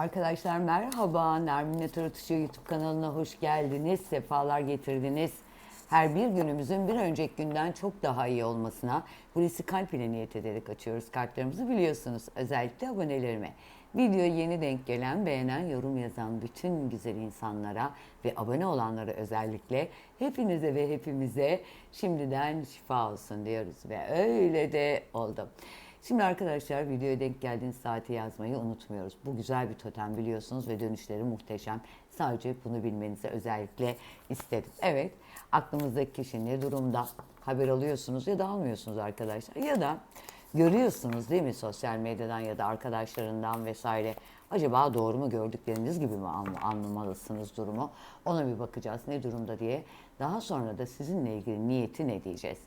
Arkadaşlar merhaba. Nermin Tarıtışı YouTube kanalına hoş geldiniz. Sefalar getirdiniz. Her bir günümüzün bir önceki günden çok daha iyi olmasına Hulusi Kalp ile niyet ederek açıyoruz kartlarımızı biliyorsunuz. Özellikle abonelerime. Videoya yeni denk gelen, beğenen, yorum yazan bütün güzel insanlara ve abone olanlara özellikle hepinize ve hepimize şimdiden şifa olsun diyoruz. Ve öyle de oldu. Şimdi arkadaşlar videoya denk geldiğiniz saati yazmayı unutmuyoruz. Bu güzel bir totem biliyorsunuz ve dönüşleri muhteşem. Sadece bunu bilmenizi özellikle istedim. Evet, aklımızdaki kişi ne durumda haber alıyorsunuz ya da almıyorsunuz arkadaşlar. Ya da görüyorsunuz değil mi sosyal medyadan ya da arkadaşlarından vesaire. Acaba doğru mu gördükleriniz gibi mi anla- anlamalısınız durumu? Ona bir bakacağız ne durumda diye. Daha sonra da sizinle ilgili niyeti ne diyeceğiz?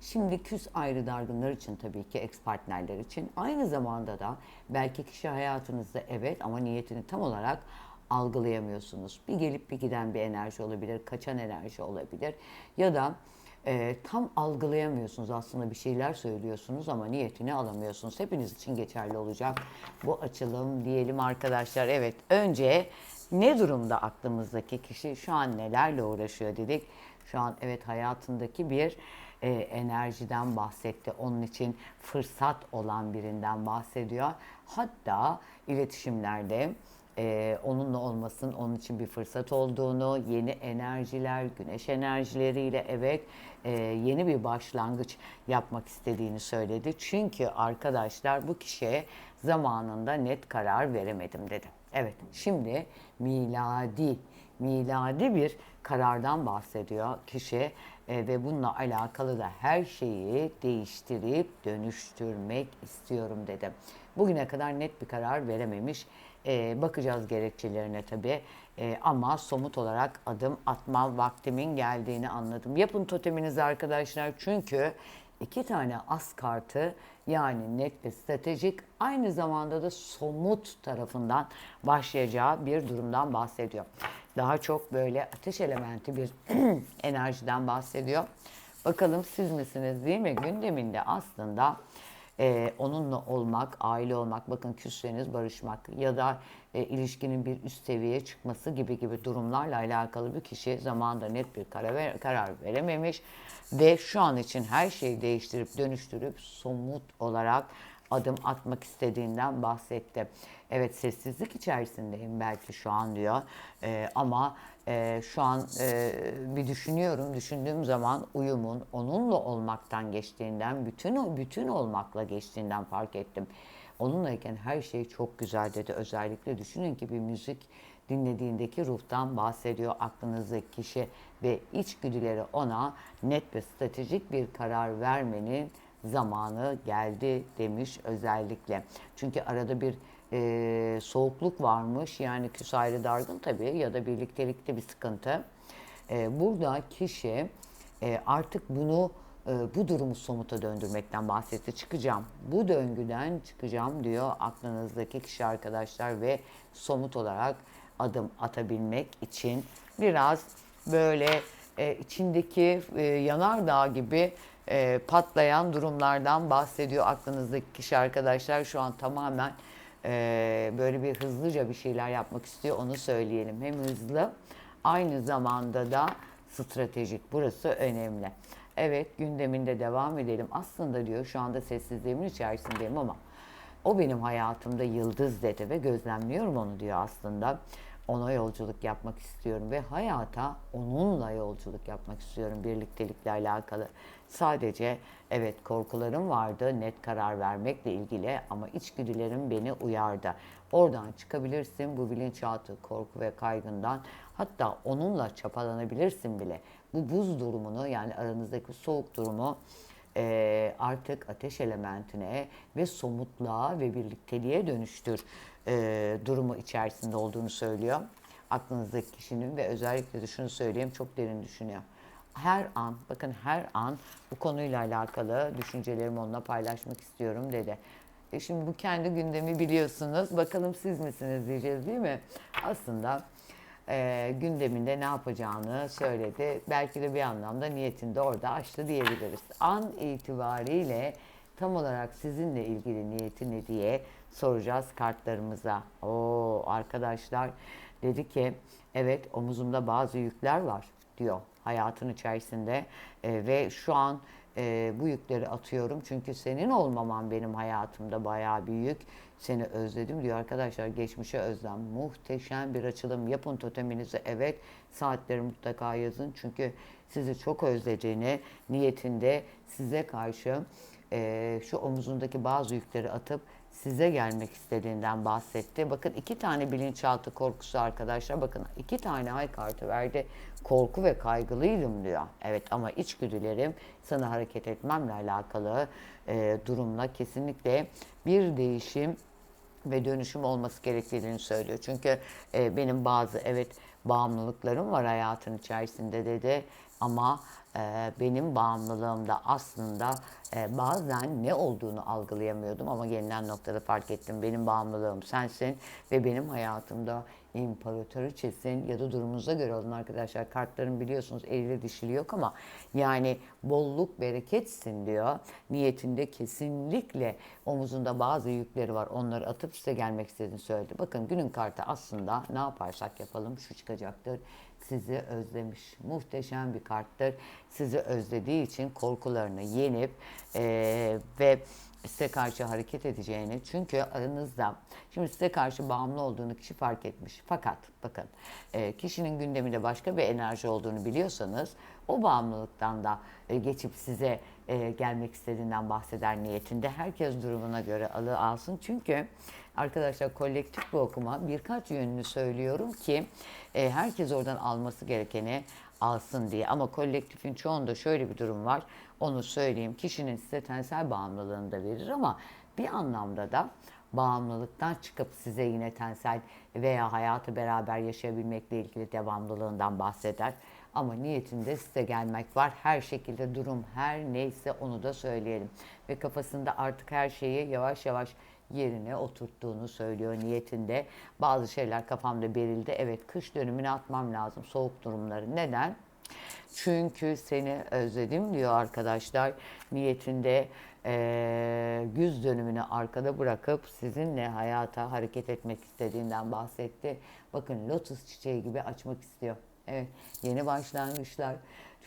Şimdi küs ayrı dargınlar için tabii ki ex partnerler için aynı zamanda da belki kişi hayatınızda evet ama niyetini tam olarak algılayamıyorsunuz. Bir gelip bir giden bir enerji olabilir, kaçan enerji olabilir ya da e, tam algılayamıyorsunuz aslında bir şeyler söylüyorsunuz ama niyetini alamıyorsunuz. Hepiniz için geçerli olacak bu açılım diyelim arkadaşlar. Evet önce ne durumda aklımızdaki kişi şu an nelerle uğraşıyor dedik. Şu an evet hayatındaki bir e, enerjiden bahsetti. Onun için fırsat olan birinden bahsediyor. Hatta iletişimlerde e, onunla olmasının onun için bir fırsat olduğunu, yeni enerjiler, güneş enerjileriyle evet e, yeni bir başlangıç yapmak istediğini söyledi. Çünkü arkadaşlar bu kişiye zamanında net karar veremedim dedi. Evet şimdi miladi miladi bir karardan bahsediyor kişi e, ve bununla alakalı da her şeyi değiştirip dönüştürmek istiyorum dedi. Bugüne kadar net bir karar verememiş. E, bakacağız gerekçelerine tabii. E, ama somut olarak adım atma vaktimin geldiğini anladım. Yapın toteminizi arkadaşlar çünkü iki tane as kartı yani net ve stratejik aynı zamanda da somut tarafından başlayacağı bir durumdan bahsediyor. Daha çok böyle ateş elementi bir enerjiden bahsediyor. Bakalım siz misiniz değil mi? Gündeminde aslında e, onunla olmak, aile olmak, bakın küsseniz barışmak ya da e, ilişkinin bir üst seviyeye çıkması gibi gibi durumlarla alakalı bir kişi zamanında net bir karar, ver- karar verememiş ve şu an için her şeyi değiştirip dönüştürüp somut olarak adım atmak istediğinden bahsetti. Evet sessizlik içerisindeyim belki şu an diyor E, ama e, şu an e, bir düşünüyorum. Düşündüğüm zaman uyumun onunla olmaktan geçtiğinden, bütün bütün olmakla geçtiğinden fark ettim. Onunlayken her şey çok güzel dedi. Özellikle düşünün ki bir müzik dinlediğindeki ruhtan bahsediyor aklınızdaki kişi ve içgüdüleri ona net ve stratejik bir karar vermenin zamanı geldi demiş özellikle. Çünkü arada bir e, soğukluk varmış yani küs ayrı dargın tabii ya da birliktelikte bir sıkıntı. E, burada kişi e, artık bunu e, bu durumu somuta döndürmekten bahsetti. Çıkacağım. Bu döngüden çıkacağım diyor aklınızdaki kişi arkadaşlar ve somut olarak adım atabilmek için biraz böyle e, içindeki e, yanardağ gibi e, patlayan durumlardan bahsediyor aklınızdaki kişi arkadaşlar. Şu an tamamen e, böyle bir hızlıca bir şeyler yapmak istiyor onu söyleyelim. Hem hızlı aynı zamanda da stratejik. Burası önemli. Evet gündeminde devam edelim. Aslında diyor şu anda sessizliğimin içerisindeyim ama o benim hayatımda yıldız dedi ve gözlemliyorum onu diyor aslında. Ona yolculuk yapmak istiyorum ve hayata onunla yolculuk yapmak istiyorum birliktelikle alakalı. Sadece evet korkularım vardı net karar vermekle ilgili ama içgüdülerim beni uyardı. Oradan çıkabilirsin bu bilinçaltı korku ve kaygından hatta onunla çapalanabilirsin bile. Bu buz durumunu yani aranızdaki soğuk durumu e, artık ateş elementine ve somutluğa ve birlikteliğe dönüştür e, durumu içerisinde olduğunu söylüyor. Aklınızdaki kişinin ve özellikle de şunu söyleyeyim çok derin düşünüyor. Her an, bakın her an bu konuyla alakalı düşüncelerimi onunla paylaşmak istiyorum dedi. E şimdi bu kendi gündemi biliyorsunuz. Bakalım siz misiniz diyeceğiz değil mi? Aslında e, gündeminde ne yapacağını söyledi. Belki de bir anlamda niyetini de orada açtı diyebiliriz. An itibariyle tam olarak sizinle ilgili niyeti ne diye soracağız kartlarımıza. Oo arkadaşlar dedi ki evet omuzumda bazı yükler var diyor hayatın içerisinde E, ve şu an e, bu yükleri atıyorum çünkü senin olmaman benim hayatımda bayağı bir yük. Seni özledim diyor arkadaşlar geçmişe özlem. Muhteşem bir açılım yapın toteminizi evet saatleri mutlaka yazın çünkü sizi çok özlediğini niyetinde size karşı e, şu omuzundaki bazı yükleri atıp size gelmek istediğinden bahsetti. Bakın iki tane bilinçaltı korkusu arkadaşlar. Bakın iki tane ay kartı verdi. Korku ve kaygılıydım diyor. Evet ama içgüdülerim sana hareket etmemle alakalı e, durumla kesinlikle bir değişim ve dönüşüm olması gerektiğini söylüyor. Çünkü e, benim bazı evet bağımlılıklarım var hayatın içerisinde dedi ama e, benim bağımlılığımda aslında e, bazen ne olduğunu algılayamıyordum ama gelinen noktada fark ettim. Benim bağımlılığım sensin ve benim hayatımda imparatoriçesin ya da durumunuza göre olun arkadaşlar. Kartların biliyorsunuz eliyle dişili yok ama yani bolluk bereketsin diyor. Niyetinde kesinlikle omuzunda bazı yükleri var. Onları atıp size gelmek istediğini söyledi. Bakın günün kartı aslında ne yaparsak yapalım şu çıkacaktır. Sizi özlemiş. Muhteşem bir karttır. Sizi özlediği için korkularını yenip eee, ve size karşı hareket edeceğini çünkü aranızda şimdi size karşı bağımlı olduğunu kişi fark etmiş. Fakat bakın e, kişinin gündeminde başka bir enerji olduğunu biliyorsanız o bağımlılıktan da e, geçip size e, gelmek istediğinden bahseder niyetinde. Herkes durumuna göre alı alsın. Çünkü arkadaşlar kolektif bir okuma birkaç yönünü söylüyorum ki herkes oradan alması gerekeni alsın diye. Ama kolektifin çoğunda şöyle bir durum var. Onu söyleyeyim. Kişinin size tensel bağımlılığını da verir ama bir anlamda da bağımlılıktan çıkıp size yine tensel veya hayatı beraber yaşayabilmekle ilgili devamlılığından bahseder. Ama niyetinde size gelmek var. Her şekilde durum her neyse onu da söyleyelim. Ve kafasında artık her şeyi yavaş yavaş yerine oturttuğunu söylüyor niyetinde. Bazı şeyler kafamda berildi. Evet kış dönümüne atmam lazım soğuk durumları. Neden? Çünkü seni özledim diyor arkadaşlar. Niyetinde eee güz dönümünü arkada bırakıp sizinle hayata hareket etmek istediğinden bahsetti. Bakın lotus çiçeği gibi açmak istiyor. Evet yeni başlangıçlar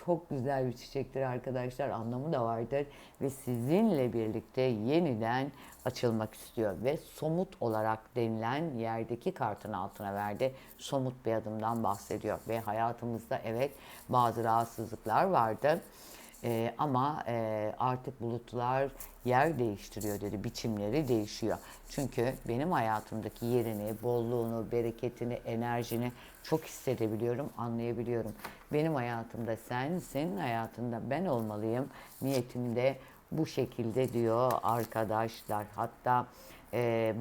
çok güzel bir çiçektir arkadaşlar. Anlamı da vardır. Ve sizinle birlikte yeniden açılmak istiyor. Ve somut olarak denilen yerdeki kartın altına verdi. Somut bir adımdan bahsediyor. Ve hayatımızda evet bazı rahatsızlıklar vardı. Ee, ama e, artık bulutlar yer değiştiriyor dedi, biçimleri değişiyor. Çünkü benim hayatımdaki yerini, bolluğunu, bereketini, enerjini çok hissedebiliyorum, anlayabiliyorum. Benim hayatımda sen, senin hayatında ben olmalıyım. Niyetimde bu şekilde diyor arkadaşlar. Hatta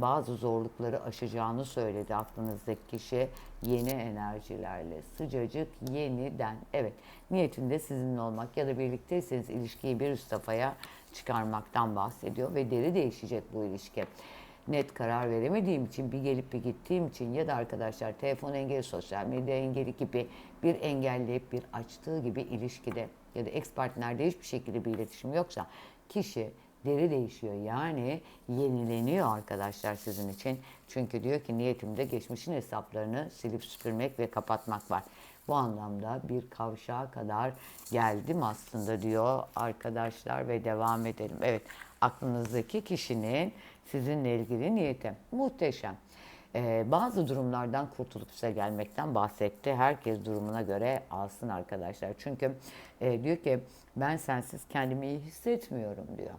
bazı zorlukları aşacağını söyledi aklınızdaki kişi. Yeni enerjilerle, sıcacık, yeniden. Evet, niyetinde sizinle olmak ya da birlikteyseniz ilişkiyi bir üst safhaya çıkarmaktan bahsediyor ve deri değişecek bu ilişki. Net karar veremediğim için, bir gelip bir gittiğim için ya da arkadaşlar telefon engeli, sosyal medya engeli gibi bir engelleyip bir açtığı gibi ilişkide ya da ex partnerde hiçbir şekilde bir iletişim yoksa kişi deri değişiyor. Yani yenileniyor arkadaşlar sizin için. Çünkü diyor ki niyetimde geçmişin hesaplarını silip süpürmek ve kapatmak var. Bu anlamda bir kavşağa kadar geldim aslında diyor arkadaşlar ve devam edelim. Evet aklınızdaki kişinin sizinle ilgili niyeti muhteşem. Ee, bazı durumlardan kurtulup size gelmekten bahsetti. Herkes durumuna göre alsın arkadaşlar. Çünkü e, diyor ki ben sensiz kendimi iyi hissetmiyorum diyor.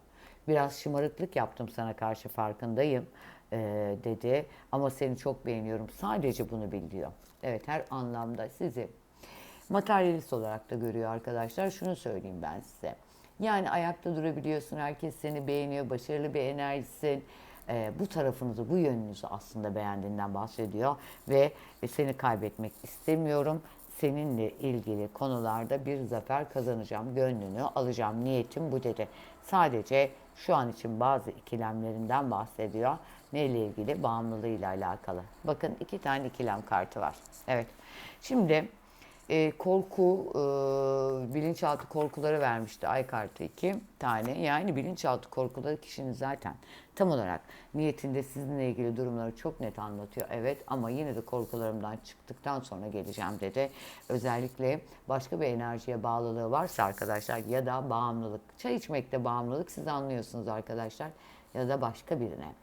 Biraz şımarıklık yaptım sana karşı farkındayım e, dedi. Ama seni çok beğeniyorum. Sadece bunu bil diyor. Evet her anlamda sizi materyalist olarak da görüyor arkadaşlar. Şunu söyleyeyim ben size. Yani ayakta durabiliyorsun. Herkes seni beğeniyor. Başarılı bir enerjisin. Ee, bu tarafınızı, bu yönünüzü aslında beğendiğinden bahsediyor. Ve seni kaybetmek istemiyorum. Seninle ilgili konularda bir zafer kazanacağım. Gönlünü alacağım. Niyetim bu dedi. Sadece şu an için bazı ikilemlerinden bahsediyor. Neyle ilgili? Bağımlılığıyla alakalı. Bakın iki tane ikilem kartı var. Evet. Şimdi e, korku, e, bilinçaltı korkuları vermişti ay kartı iki tane. Yani bilinçaltı korkuları kişinin zaten tam olarak niyetinde sizinle ilgili durumları çok net anlatıyor. Evet ama yine de korkularımdan çıktıktan sonra geleceğim dedi. Özellikle başka bir enerjiye bağlılığı varsa arkadaşlar ya da bağımlılık. Çay içmekte bağımlılık siz anlıyorsunuz arkadaşlar ya da başka birine.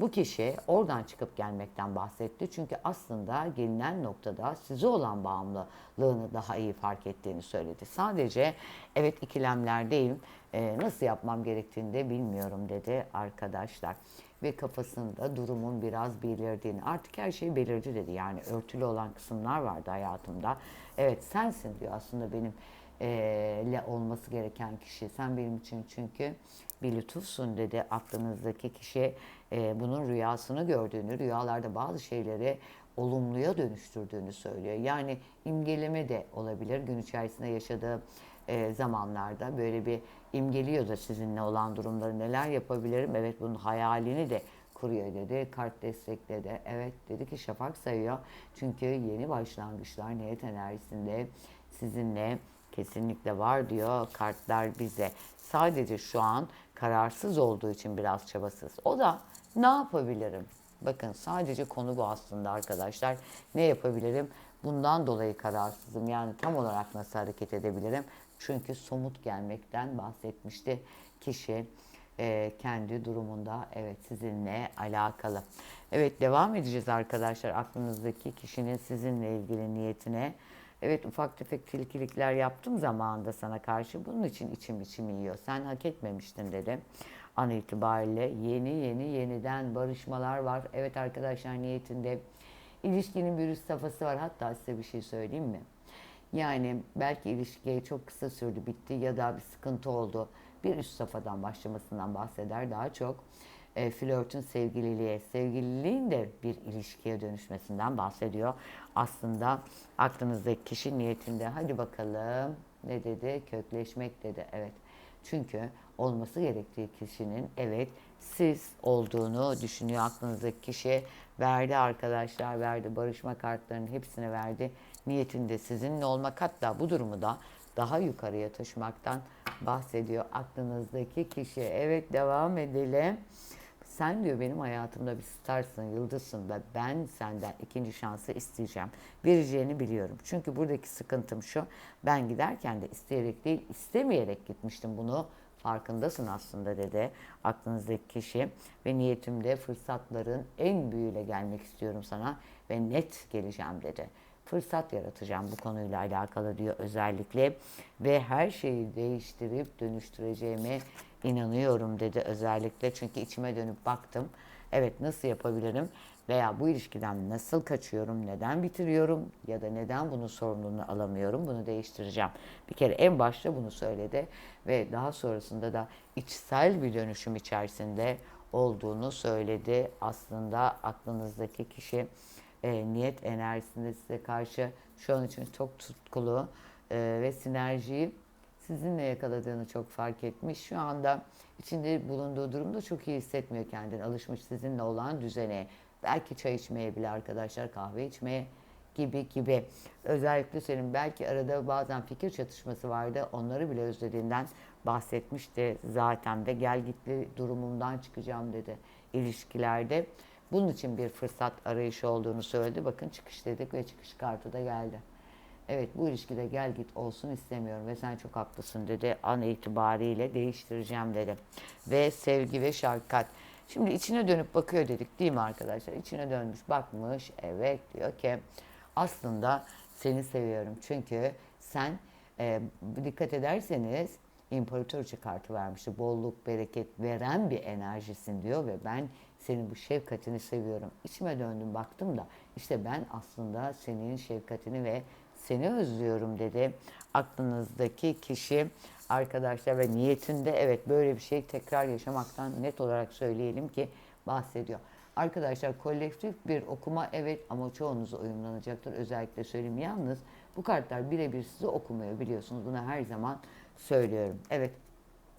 Bu kişi oradan çıkıp gelmekten bahsetti. Çünkü aslında gelinen noktada size olan bağımlılığını daha iyi fark ettiğini söyledi. Sadece evet ikilemlerdeyim, e, nasıl yapmam gerektiğini de bilmiyorum dedi arkadaşlar. Ve kafasında durumun biraz belirdiğini, artık her şey belirdi dedi. Yani örtülü olan kısımlar vardı hayatımda. Evet sensin diyor aslında benim e, le olması gereken kişi. Sen benim için çünkü bir lütufsun dedi aklınızdaki kişi e, bunun rüyasını gördüğünü, rüyalarda bazı şeyleri olumluya dönüştürdüğünü söylüyor. Yani imgeleme de olabilir gün içerisinde yaşadığı e, zamanlarda böyle bir imgeliyor da sizinle olan durumları neler yapabilirim. Evet bunun hayalini de kuruyor dedi. Kart destekledi. Evet dedi ki şafak sayıyor. Çünkü yeni başlangıçlar niyet enerjisinde sizinle kesinlikle var diyor kartlar bize. Sadece şu an kararsız olduğu için biraz çabasız. O da ne yapabilirim? Bakın sadece konu bu aslında arkadaşlar. Ne yapabilirim? Bundan dolayı kararsızım. Yani tam olarak nasıl hareket edebilirim? Çünkü somut gelmekten bahsetmişti kişi e, kendi durumunda evet sizinle alakalı. Evet devam edeceğiz arkadaşlar aklınızdaki kişinin sizinle ilgili niyetine. Evet ufak tefek tilkilikler yaptım zamanında sana karşı. Bunun için içim içim yiyor. Sen hak etmemiştin dedi. An itibariyle yeni yeni yeniden barışmalar var. Evet arkadaşlar niyetinde ilişkinin bir üst safhası var. Hatta size bir şey söyleyeyim mi? Yani belki ilişki çok kısa sürdü bitti ya da bir sıkıntı oldu. Bir üst safhadan başlamasından bahseder daha çok. E, flörtün sevgililiğe, sevgililiğin de bir ilişkiye dönüşmesinden bahsediyor. Aslında aklınızdaki kişi niyetinde hadi bakalım ne dedi? Kökleşmek dedi. Evet. Çünkü olması gerektiği kişinin evet siz olduğunu düşünüyor aklınızdaki kişi. Verdi arkadaşlar, verdi barışma kartlarının hepsini verdi. Niyetinde sizinle olmak hatta bu durumu da daha yukarıya taşımaktan bahsediyor aklınızdaki kişi. Evet devam edelim. Sen diyor benim hayatımda bir starsın, yıldızsın ve ben senden ikinci şansı isteyeceğim. Vereceğini biliyorum. Çünkü buradaki sıkıntım şu. Ben giderken de isteyerek değil, istemeyerek gitmiştim bunu. Farkındasın aslında dedi aklınızdaki kişi. Ve niyetimde fırsatların en büyüğüyle gelmek istiyorum sana ve net geleceğim dedi fırsat yaratacağım bu konuyla alakalı diyor özellikle ve her şeyi değiştirip dönüştüreceğime inanıyorum dedi özellikle çünkü içime dönüp baktım. Evet nasıl yapabilirim veya bu ilişkiden nasıl kaçıyorum, neden bitiriyorum ya da neden bunun sorumluluğunu alamıyorum bunu değiştireceğim. Bir kere en başta bunu söyledi ve daha sonrasında da içsel bir dönüşüm içerisinde olduğunu söyledi. Aslında aklınızdaki kişi e, niyet enerjisinde size karşı şu an için çok tutkulu e, ve sinerjiyi sizinle yakaladığını çok fark etmiş. Şu anda içinde bulunduğu durumda çok iyi hissetmiyor kendini. Alışmış sizinle olan düzene. Belki çay içmeye bile arkadaşlar kahve içmeye gibi gibi. Özellikle senin belki arada bazen fikir çatışması vardı. Onları bile özlediğinden bahsetmişti zaten ve gel gitli durumumdan çıkacağım dedi ilişkilerde. Bunun için bir fırsat arayışı olduğunu söyledi. Bakın çıkış dedik ve çıkış kartı da geldi. Evet bu ilişkide gel git olsun istemiyorum ve sen çok haklısın dedi. An itibariyle değiştireceğim dedi. Ve sevgi ve şarkat. Şimdi içine dönüp bakıyor dedik değil mi arkadaşlar? İçine dönmüş bakmış evet diyor ki aslında seni seviyorum. Çünkü sen e, dikkat ederseniz imparatorça kartı vermişti. Bolluk, bereket veren bir enerjisin diyor ve ben senin bu şefkatini seviyorum. İçime döndüm baktım da işte ben aslında senin şefkatini ve seni özlüyorum dedi. Aklınızdaki kişi arkadaşlar ve niyetinde evet böyle bir şey tekrar yaşamaktan net olarak söyleyelim ki bahsediyor. Arkadaşlar kolektif bir okuma evet ama çoğunuza uyumlanacaktır. Özellikle söyleyeyim. Yalnız bu kartlar birebir sizi okumuyor biliyorsunuz. Bunu her zaman söylüyorum. Evet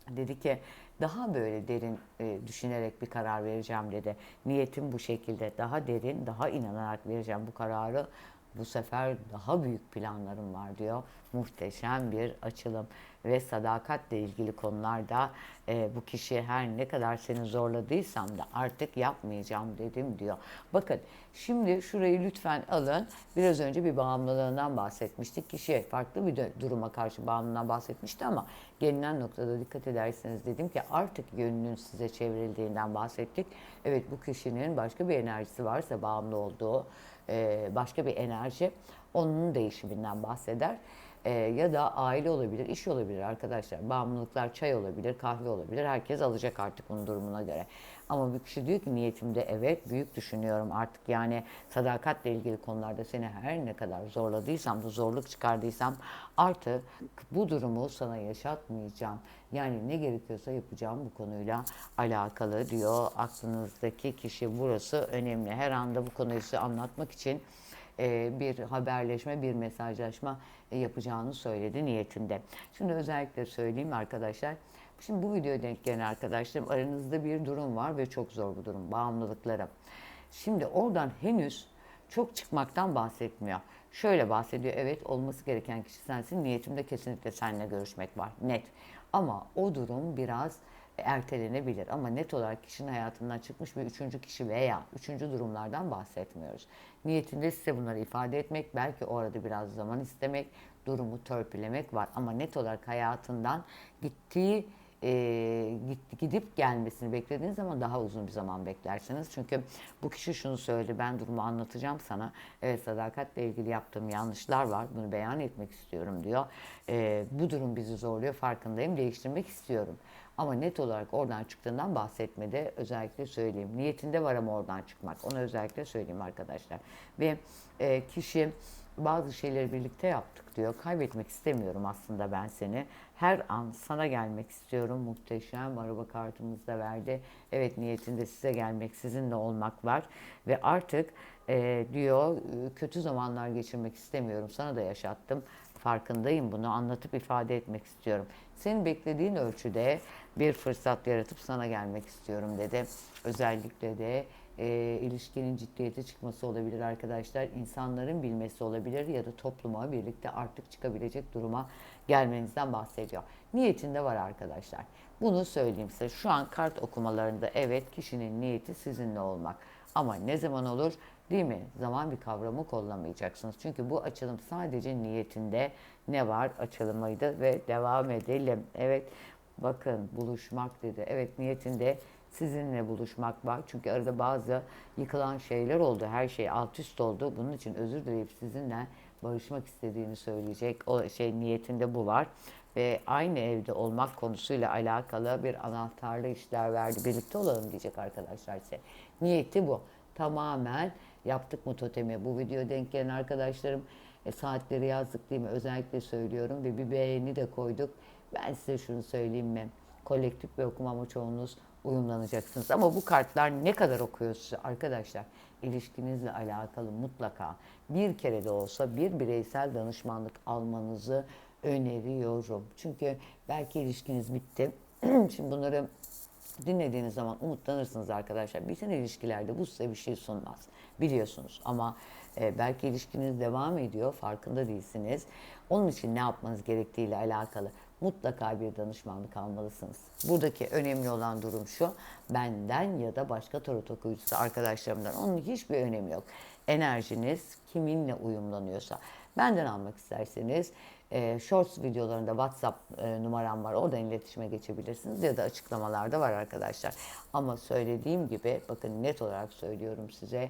dedi ki daha böyle derin e, düşünerek bir karar vereceğim dedi. Niyetim bu şekilde daha derin, daha inanarak vereceğim bu kararı. Bu sefer daha büyük planlarım var diyor. Muhteşem bir açılım ve sadakatle ilgili konularda e, bu kişi her ne kadar seni zorladıysam da artık yapmayacağım dedim diyor. Bakın şimdi şurayı lütfen alın. Biraz önce bir bağımlılığından bahsetmiştik. Kişi farklı bir duruma karşı bağımlılığından bahsetmişti ama gelinen noktada dikkat ederseniz dedim ki artık yönünün size çevrildiğinden bahsettik. Evet bu kişinin başka bir enerjisi varsa bağımlı olduğu e, başka bir enerji onun değişiminden bahseder. E, ya da aile olabilir, iş olabilir arkadaşlar. Bağımlılıklar çay olabilir, kahve olabilir. Herkes alacak artık bunun durumuna göre. Ama bir kişi diyor ki niyetimde evet büyük düşünüyorum artık yani sadakatle ilgili konularda seni her ne kadar zorladıysam da zorluk çıkardıysam artık bu durumu sana yaşatmayacağım. Yani ne gerekiyorsa yapacağım bu konuyla alakalı diyor. Aklınızdaki kişi burası önemli. Her anda bu konuyu size anlatmak için e, bir haberleşme, bir mesajlaşma e, yapacağını söyledi niyetinde. Şimdi özellikle söyleyeyim arkadaşlar. Şimdi bu videoya denk gelen arkadaşlarım aranızda bir durum var ve çok zor bu durum. Bağımlılıklara. Şimdi oradan henüz çok çıkmaktan bahsetmiyor. Şöyle bahsediyor. Evet olması gereken kişi sensin. Niyetimde kesinlikle seninle görüşmek var. Net. Ama o durum biraz ertelenebilir. Ama net olarak kişinin hayatından çıkmış bir üçüncü kişi veya üçüncü durumlardan bahsetmiyoruz. Niyetinde size bunları ifade etmek, belki o arada biraz zaman istemek, durumu törpülemek var. Ama net olarak hayatından gittiği e, gidip gelmesini beklediğiniz zaman daha uzun bir zaman beklersiniz. Çünkü bu kişi şunu söyledi, ben durumu anlatacağım sana. Evet sadakatle ilgili yaptığım yanlışlar var, bunu beyan etmek istiyorum diyor. E, bu durum bizi zorluyor, farkındayım, değiştirmek istiyorum. Ama net olarak oradan çıktığından bahsetmedi. Özellikle söyleyeyim. Niyetinde var ama oradan çıkmak. Onu özellikle söyleyeyim arkadaşlar. Ve e, kişi bazı şeyleri birlikte yaptık diyor. Kaybetmek istemiyorum aslında ben seni. Her an sana gelmek istiyorum. Muhteşem araba kartımız da verdi. Evet niyetinde size gelmek, sizinle olmak var. Ve artık e, diyor kötü zamanlar geçirmek istemiyorum. Sana da yaşattım. Farkındayım bunu anlatıp ifade etmek istiyorum. Senin beklediğin ölçüde bir fırsat yaratıp sana gelmek istiyorum dedi. Özellikle de e, ilişkinin ciddiyete çıkması olabilir arkadaşlar. İnsanların bilmesi olabilir ya da topluma birlikte artık çıkabilecek duruma gelmenizden bahsediyor. Niyetinde var arkadaşlar. Bunu söyleyeyim size. Şu an kart okumalarında evet kişinin niyeti sizinle olmak. Ama ne zaman olur? Değil mi? Zaman bir kavramı kullanmayacaksınız. Çünkü bu açılım sadece niyetinde ne var açılımıydı ve devam edelim. Evet bakın buluşmak dedi. Evet niyetinde sizinle buluşmak var. Çünkü arada bazı yıkılan şeyler oldu. Her şey alt üst oldu. Bunun için özür dileyip sizinle barışmak istediğini söyleyecek. O şey niyetinde bu var. Ve aynı evde olmak konusuyla alakalı bir anahtarlı işler verdi. Birlikte olalım diyecek arkadaşlar size. Niyeti bu. Tamamen yaptık mı totemi? Bu video denk gelen arkadaşlarım e, saatleri yazdık değil mi? Özellikle söylüyorum ve bir beğeni de koyduk. Ben size şunu söyleyeyim mi? Kolektif bir okuma ama çoğunuz uyumlanacaksınız. Ama bu kartlar ne kadar okuyor size arkadaşlar? İlişkinizle alakalı mutlaka bir kere de olsa bir bireysel danışmanlık almanızı öneriyorum. Çünkü belki ilişkiniz bitti. Şimdi bunları dinlediğiniz zaman umutlanırsınız arkadaşlar. Biten ilişkilerde bu size bir şey sunmaz. Biliyorsunuz ama e, belki ilişkiniz devam ediyor, farkında değilsiniz. Onun için ne yapmanız gerektiğiyle alakalı mutlaka bir danışmanlık almalısınız. Buradaki önemli olan durum şu, benden ya da başka tarot okuyucusu arkadaşlarımdan onun hiçbir önemi yok. Enerjiniz kiminle uyumlanıyorsa. Benden almak isterseniz e, Shorts videolarında WhatsApp e, numaram var. Oradan iletişime geçebilirsiniz ya da açıklamalarda var arkadaşlar. Ama söylediğim gibi bakın net olarak söylüyorum size.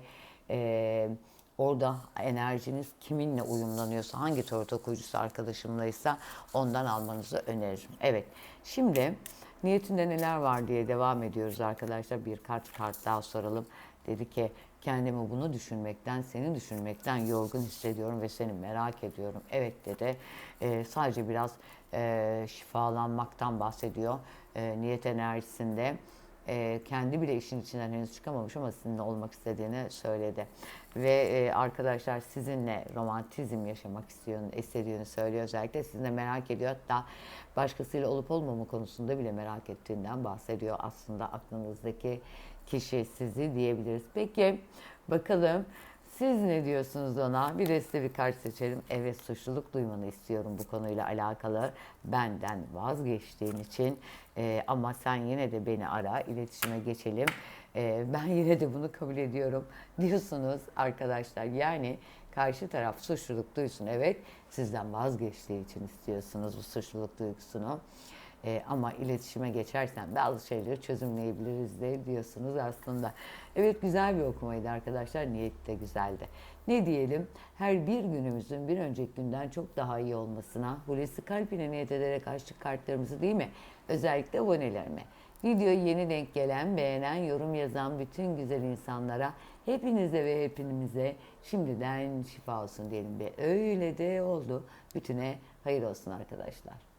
E, orada enerjiniz kiminle uyumlanıyorsa, hangi tarot okuyucusu arkadaşımlaysa ondan almanızı öneririm. Evet, şimdi niyetinde neler var diye devam ediyoruz arkadaşlar. Bir kart kart daha soralım. Dedi ki kendimi bunu düşünmekten, seni düşünmekten yorgun hissediyorum ve seni merak ediyorum. Evet dedi. Ee, sadece biraz e, şifalanmaktan bahsediyor. E, niyet enerjisinde e, kendi bile işin içinden henüz çıkamamış ama sizinle olmak istediğini söyledi. Ve e, arkadaşlar sizinle romantizm yaşamak istiyor, istediğini söylüyor özellikle. Sizinle merak ediyor. Hatta başkasıyla olup olmama konusunda bile merak ettiğinden bahsediyor. Aslında aklınızdaki kişi sizi diyebiliriz. Peki bakalım Siz ne diyorsunuz ona? Bir de size bir kart seçelim. Evet suçluluk duymanı istiyorum bu konuyla alakalı. Benden vazgeçtiğin için Ee, ama sen yine de beni ara, iletişime geçelim. Ee, ben yine de bunu kabul ediyorum diyorsunuz arkadaşlar. Yani karşı taraf suçluluk duysun evet sizden vazgeçtiği için istiyorsunuz bu suçluluk duygusunu. Ee, ama iletişime geçersen bazı şeyleri çözümleyebiliriz de diyorsunuz aslında. Evet güzel bir okumaydı arkadaşlar. Niyet de güzeldi. Ne diyelim? Her bir günümüzün bir önceki günden çok daha iyi olmasına Hulusi Kalp ile niyet ederek açtık kartlarımızı değil mi? Özellikle abonelerime. Videoyu yeni denk gelen, beğenen, yorum yazan bütün güzel insanlara hepinize ve hepimize şimdiden şifa olsun diyelim ve öyle de oldu. Bütüne hayır olsun arkadaşlar.